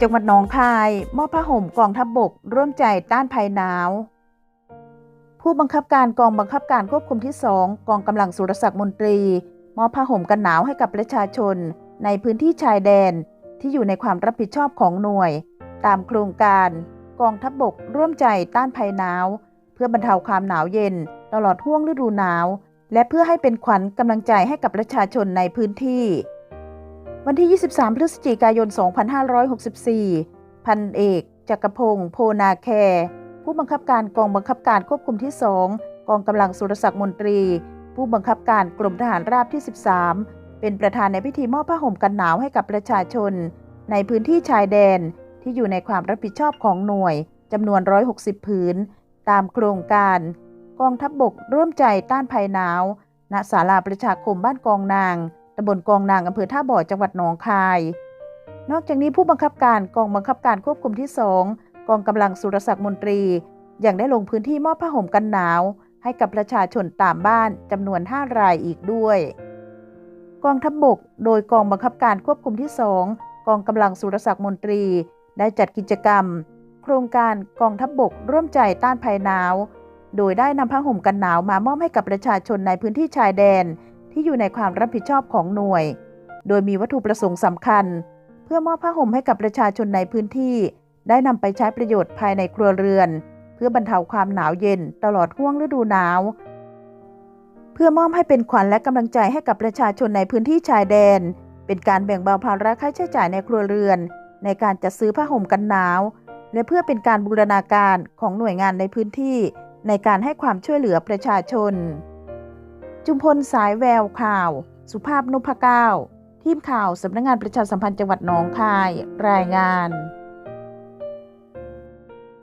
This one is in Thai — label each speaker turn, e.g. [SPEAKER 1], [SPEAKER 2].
[SPEAKER 1] จังหวัดหนองคาย มอบผ้าห่มกองทัพบบก ร่วมใจต้านภัยหนาว ผู้บังคับการกองบังคับการควบคุมที่ 2 กองกำลังสุรศักดิ์มนตรี มอบผ้าห่มกันหนาวให้กับประชาชน ในพื้นที่ชายแดนที่อยู่ในความรับผิดชอบของหน่วย ตามโครงการ กองทัพบบก ร่วมใจต้านภัยหนาว เพื่อบรรเทาความหนาวเย็น ตลอดห่วงฤดูหนาว และเพื่อให้เป็นขวัญกำลังใจให้กับประชาชนในพื้นที่ วันที่ 23 พฤศจิกายน 2564 พันเอกจักรพงศ์โพนาแคผู้บังคับการกองบังคับการควบคุมที่ 2 กองกำลังสุรศักดิ์มนตรี ผู้บังคับการกรมทหารราบที่ 13 เป็นประธานในพิธีมอบผ้าห่มกันหนาวให้กับประชาชน ในพื้นที่ชายแดนที่อยู่ในความรับผิดชอบของหน่วยจำนวน 160 ผืน ตามโครงการ กองทัพบบกร่วมใจต้านภัยหนาว ณศาลาประชาคมบ้านกองนาง ตำบลกองนางอำเภอท่าบ่อจังหวัดหนองคาย นอกจากนี้ผู้บังคับการกองบังคับการควบคุมที่2กองกำลังสุรศักดิ์มนตรียังได้ลงพื้นที่มอบผ้าห่มกันหนาว ให้กับประชาชนตามบ้านจำนวน 5 รายอีกด้วย กองทัพบบก โดยกองบังคับการควบคุมที่2กองกำลังสุรศักดิ์มนตรี ได้จัดกิจกรรม โครงการกองทัพบบกร่วมใจต้านภัยหนาว โดยได้นำผ้าห่มกันหนาวมามอบให้กับประชาชนในพื้นที่ชายแดน ที่อยู่ในความรับผิดชอบของหน่วย โดยมีวัตถุประสงค์สำคัญ เพื่อมอบผ้าห่มให้กับประชาชนในพื้นที่ ได้นำไปใช้ประโยชน์ภายในครัวเรือน เพื่อบรรเทาความหนาวเย็นตลอดห่วงฤดูหนาว เพื่อมอบให้เป็นขวัญและกำลังใจให้กับประชาชนในพื้นที่ชายแดน เป็นการแบ่งเบาภาระค่าใช้จ่ายในครัวเรือน ในการจัดซื้อผ้าห่มกันหนาว และเพื่อเป็นการบูรณาการของหน่วยงานในพื้นที่ ในการให้ความช่วยเหลือประชาชน จุมพลสายแววข่าว สุภาพนุพเก้า ทีมข่าวสำนักงงานประชาสัมพันธ์จังหวัดหนองคาย รายงาน